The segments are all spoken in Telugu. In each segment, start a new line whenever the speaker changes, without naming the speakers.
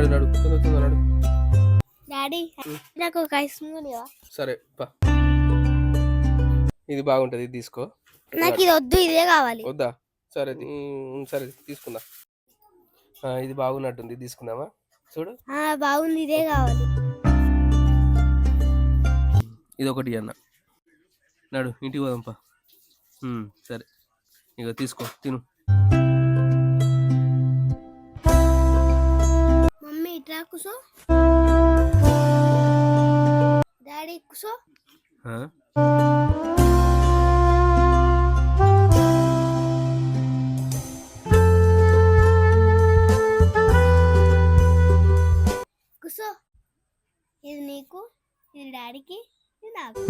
నడు నడు తొందర నడు.
డాడీ నాకు ఒక ఐస్ క్రీమ్
సరే పా. ఇది బాగుంటుంది ఇది తీసుకో.
నాకు ఇది వద్దు ఇదే కావాలి.
వద్దా? సరే సరే తీసుకుందా? ఇది బాగున్నట్టుంది తీసుకుందామా? చూడు.
బాగుంది ఇదే కావాలి.
ఇది ఒకటి అన్న. నడు ఇంటికి పోదాంపా సరే. ఇక తీసుకో తిను.
కూసో? డాడీ కూసో? కూసో? ఇది నీకు ఇది డాడీకి ఇది నాకు.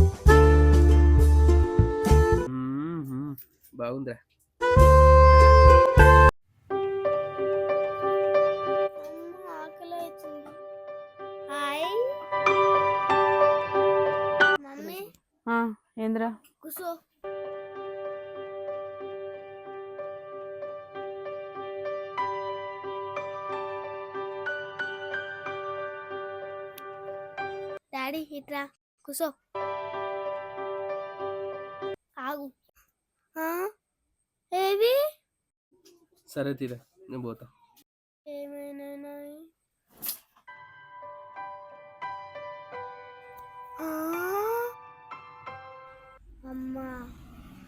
బాగుందిరా.
ఏంద్రా?
కూసో డాడీ ఇట్రా. కూసో ఆగు. ఆ? ఏవి?
సరే తీరా నేను పోతా.
ఏమైనా అమ్మా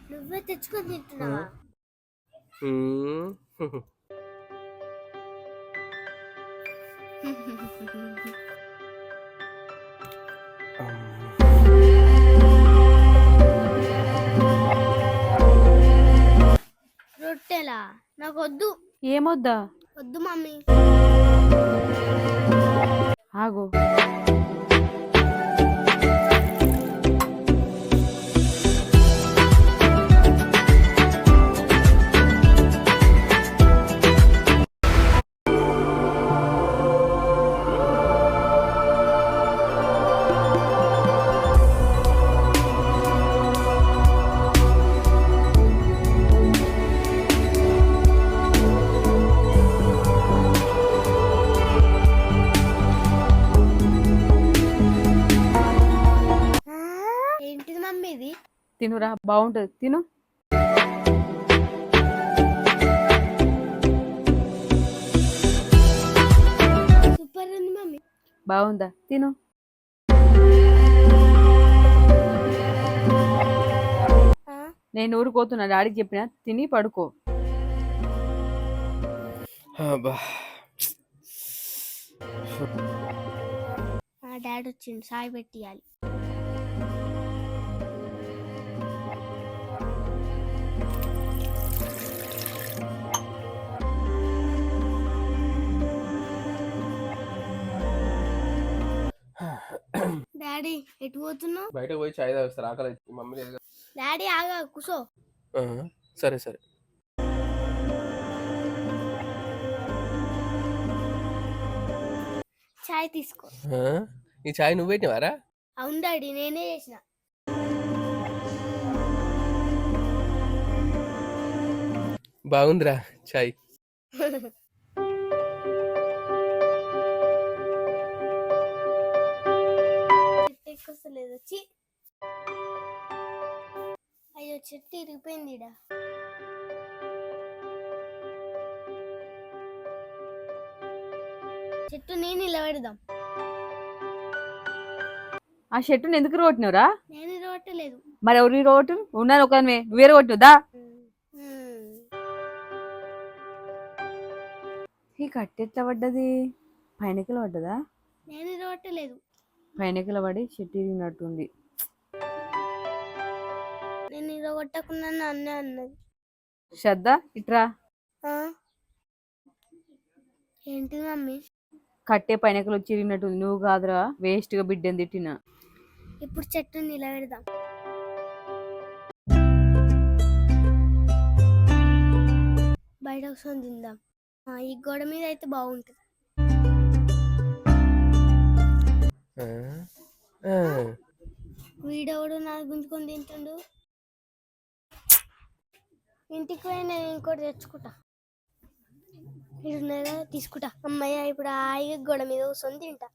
నువ్వే తెచ్చుకొని తింటున్నావా? రొట్టెలా? నాకు వద్దు
ఏమొద్దా?
వద్దు మమ్మీ.
ఆగు. తినురా బాగుంటుంది. తిను.
సూపర్ ఉంది మమ్మీ.
బాగుందా? తిను? నేను ఊరుకోతున్నా డాడీకి చెప్పిన. తిని పడుకో.
డాడీ వచ్చిండు సాయి పెట్టియాలి. ఎటు పోతున్నావు?
బయటకు పోయి చాయ్ తాగిస్తారు ఆకలి. మమ్మీ లేదు.
డాడీ ఆగా కూసో
సరే సరే.
చాయ్ తీసుకో.
ఈ చాయ్ నువ్వు పెట్టినవారా
అవును డాడీ నేనే చేసిన.
బాగుందిరా చాయ్.
చెట్టు ఎక్కువలేదు వచ్చి అయ్యో చెట్టు ఇరిగిపోయింది ఈడ చెట్టు నేను నిలబెడదాం.
ఆ షర్టుని ఎందుకు రోటినవురా
నేను ఇరవట్లేదు
మరి ఎవరి రోటు ఉన్నారు ఒక నువ్వేరే కొట్టినదా ఈ కట్టె ఎట్లా పడ్డది? పైనకిల పడ్డదా?
నేను ఇరవట్లేదు
పైనకిల పడి షర్ట్ ఇరిగినట్టుంది
నేను ఇరగొట్టకుండా అన్నే అన్నది.
శ్రద్ధ ఇట్రా.
ఆ? ఏంటిది మమ్మీ?
కట్టే పైనకలు వచ్చి ఇరిగినట్టుంది నువ్వు కాదురా వేస్ట్గా బిడ్డని తిట్టిన.
ఇప్పుడు చెట్టు నిలబెడదాం. బయట కూర్చొని తిందాం. ఈ గోడ మీద అయితే బాగుంటుంది. వీడెవడు నా గుంజుకొని తింటుండు. ఇంటికి పోయి నేను ఇంకోటి తెచ్చుకుంటా. కదా తీసుకుంటా. అమ్మయ్య ఇప్పుడు హాయిగా గోడ మీద కూర్చొని తింటా.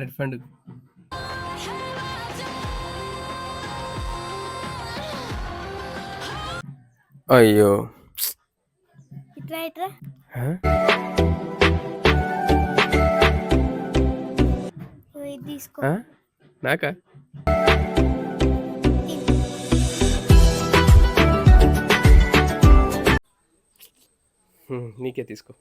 Red fund. అయ్యో.
ఇట్రా ఇట్రా.
నాకా? హ్మ్, నీకే తీసుకో.